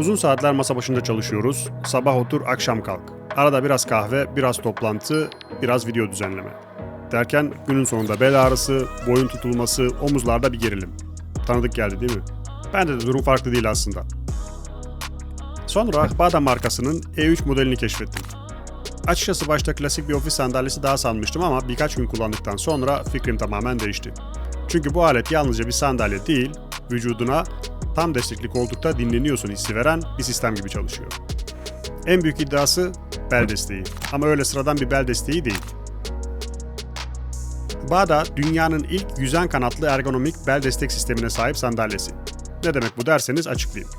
Uzun saatler masa başında çalışıyoruz. Sabah otur, akşam kalk. Arada biraz kahve, biraz toplantı, biraz video düzenleme. Derken günün sonunda bel ağrısı, boyun tutulması, omuzlarda bir gerilim. Tanıdık geldi değil mi? Bende de durum farklı değil aslında. Sonra Bada markasının E3 modelini keşfettim. Açıkçası başta klasik bir ofis sandalyesi daha sanmıştım ama birkaç gün kullandıktan sonra fikrim tamamen değişti. Çünkü bu alet yalnızca bir sandalye değil, vücuduna tam destekli koltukta dinleniyorsun hissi veren bir sistem gibi çalışıyor. En büyük iddiası bel desteği. Ama öyle sıradan bir bel desteği değil. Bada dünyanın ilk yüzen kanatlı ergonomik bel destek sistemine sahip sandalyesi. Ne demek bu derseniz açıklayayım.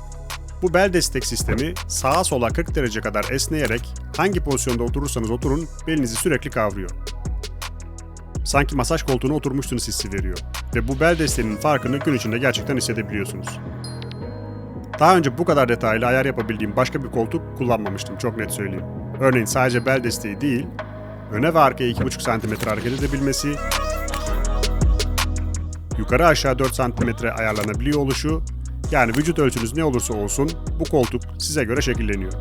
Bu bel destek sistemi sağa sola 40 derece kadar esneyerek hangi pozisyonda oturursanız oturun belinizi sürekli kavruyor. Sanki masaj koltuğuna oturmuşsunuz hissi veriyor. Ve bu bel desteğinin farkını gün içinde gerçekten hissedebiliyorsunuz. Daha önce bu kadar detaylı ayar yapabildiğim başka bir koltuk kullanmamıştım çok net söyleyeyim. Örneğin sadece bel desteği değil, öne ve arkaya 2,5 cm hareket edebilmesi, yukarı aşağı 4 cm ayarlanabiliyor oluşu, yani vücut ölçünüz ne olursa olsun bu koltuk size göre şekilleniyor.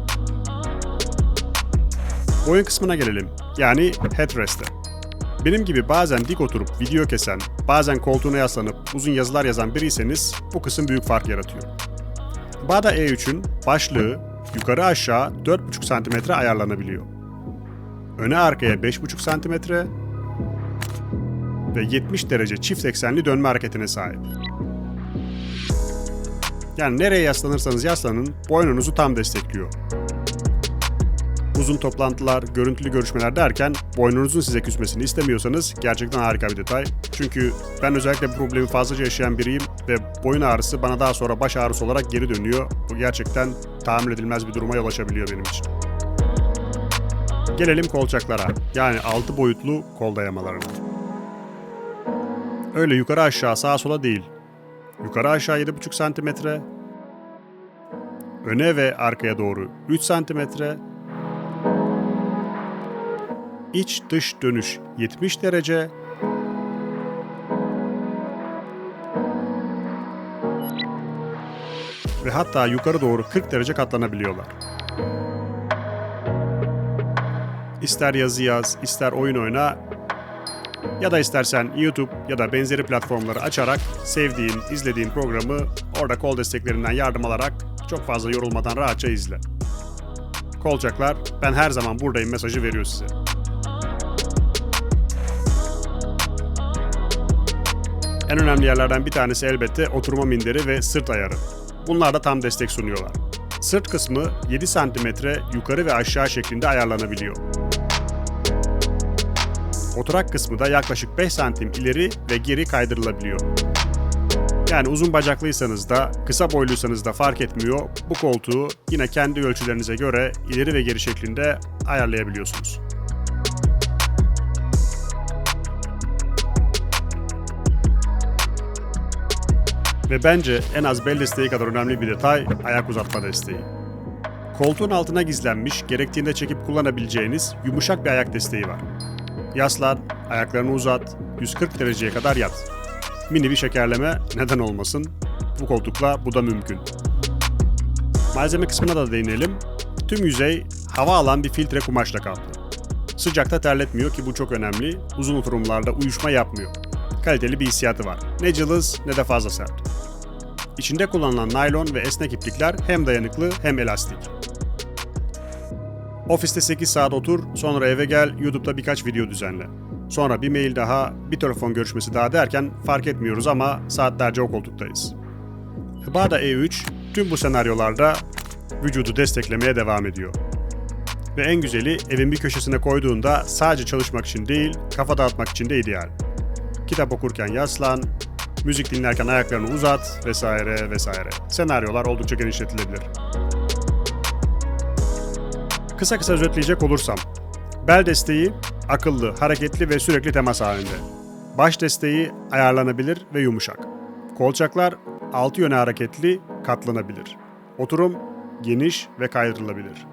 Boyun kısmına gelelim. Yani headrest'e. Benim gibi bazen dik oturup video kesen, bazen koltuğuna yaslanıp uzun yazılar yazan biriyseniz bu kısım büyük fark yaratıyor. Bada E3'ün başlığı yukarı aşağı 4,5 cm ayarlanabiliyor. Öne arkaya 5,5 cm ve 70 derece çift eksenli dönme hareketine sahip. Yani nereye yaslanırsanız yaslanın boynunuzu tam destekliyor. Uzun toplantılar, görüntülü görüşmeler derken boynunuzun size küsmesini istemiyorsanız gerçekten harika bir detay. Çünkü ben özellikle bu problemi fazlaca yaşayan biriyim ve boyun ağrısı bana daha sonra baş ağrısı olarak geri dönüyor. Bu gerçekten tahammül edilmez bir duruma yol açabiliyor benim için. Gelelim kolçaklara. Yani 6 boyutlu kol dayamalarına. Öyle yukarı aşağı sağa sola değil. Yukarı aşağı 7,5 cm, öne ve arkaya doğru 3 cm, iç dış dönüş 70 derece, ve hatta yukarı doğru 40 derece katlanabiliyorlar. İster yazı yaz, ister oyun oyna, ya da istersen YouTube ya da benzeri platformları açarak sevdiğin, izlediğin programı orada kol desteklerinden yardım alarak çok fazla yorulmadan rahatça izle. Kolçaklar ben her zaman buradayım mesajı veriyor size. En önemli yerlerden bir tanesi elbette oturma minderi ve sırt ayarı. Bunlar da tam destek sunuyorlar. Sırt kısmı 7 cm yukarı ve aşağı şeklinde ayarlanabiliyor. Oturak kısmı da yaklaşık 5 santim ileri ve geri kaydırılabiliyor. Yani uzun bacaklıysanız da, kısa boyluysanız da fark etmiyor. Bu koltuğu yine kendi ölçülerinize göre ileri ve geri şeklinde ayarlayabiliyorsunuz. Ve bence en az bel desteği kadar önemli bir detay ayak uzatma desteği. Koltuğun altına gizlenmiş, gerektiğinde çekip kullanabileceğiniz yumuşak bir ayak desteği var. Yaslan, ayaklarını uzat, 140 dereceye kadar yat. Mini bir şekerleme neden olmasın? Bu koltukla bu da mümkün. Malzeme kısmına da değinelim. Tüm yüzey hava alan bir filtre kumaşla kaplı. Sıcakta terletmiyor ki bu çok önemli. Uzun oturumlarda uyuşma yapmıyor. Kaliteli bir hissiyatı var. Ne cılız ne de fazla sert. İçinde kullanılan naylon ve esnek iplikler hem dayanıklı hem elastik. Ofiste 8 saat otur, sonra eve gel, YouTube'da birkaç video düzenle. Sonra bir mail daha, bir telefon görüşmesi daha derken fark etmiyoruz ama saatlerce o koltuktayız. Hibada E3 tüm bu senaryolarda vücudu desteklemeye devam ediyor. Ve en güzeli evin bir köşesine koyduğunda sadece çalışmak için değil, kafa dağıtmak için de ideal. Kitap okurken yaslan, müzik dinlerken ayaklarını uzat vesaire vesaire. Senaryolar oldukça genişletilebilir. Kısa kısa özetleyecek olursam, bel desteği akıllı, hareketli ve sürekli temas halinde. Baş desteği ayarlanabilir ve yumuşak. Kolçaklar altı yöne hareketli, katlanabilir. Oturum geniş ve kaydırılabilir.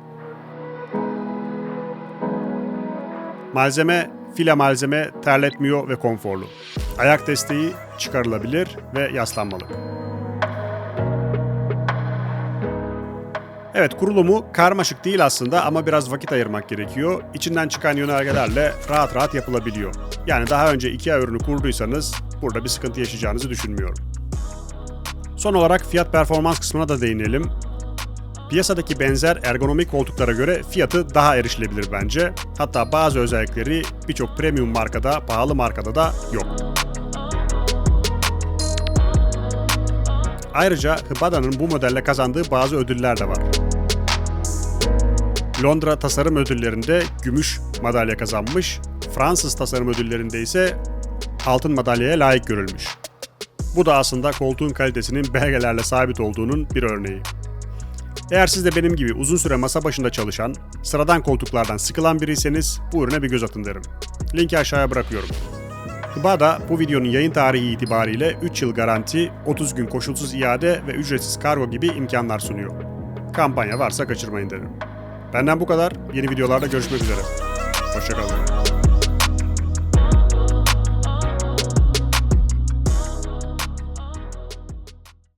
Malzeme file malzeme terletmiyor ve konforlu. Ayak desteği çıkarılabilir ve yaslanmalı. Evet kurulumu karmaşık değil aslında ama biraz vakit ayırmak gerekiyor. İçinden çıkan yönergelerle rahat rahat yapılabiliyor. Yani daha önce IKEA ürünü kurduysanız burada bir sıkıntı yaşayacağınızı düşünmüyorum. Son olarak fiyat performans kısmına da değinelim. Piyasadaki benzer ergonomik koltuklara göre fiyatı daha erişilebilir bence. Hatta bazı özellikleri birçok premium markada, pahalı markada da yok. Ayrıca Hibada'nın bu modelle kazandığı bazı ödüller de var. Londra Tasarım Ödülleri'nde gümüş madalya kazanmış, Fransız Tasarım Ödülleri'nde ise altın madalyaya layık görülmüş. Bu da aslında koltuğun kalitesinin belgelerle sabit olduğunun bir örneği. Eğer siz de benim gibi uzun süre masa başında çalışan, sıradan koltuklardan sıkılan biriyseniz bu ürüne bir göz atın derim. Linki aşağıya bırakıyorum. Hibada bu videonun yayın tarihi itibariyle 3 yıl garanti, 30 gün koşulsuz iade ve ücretsiz kargo gibi imkanlar sunuyor. Kampanya varsa kaçırmayın derim. Benden bu kadar. Yeni videolarda görüşmek üzere. Hoşçakalın.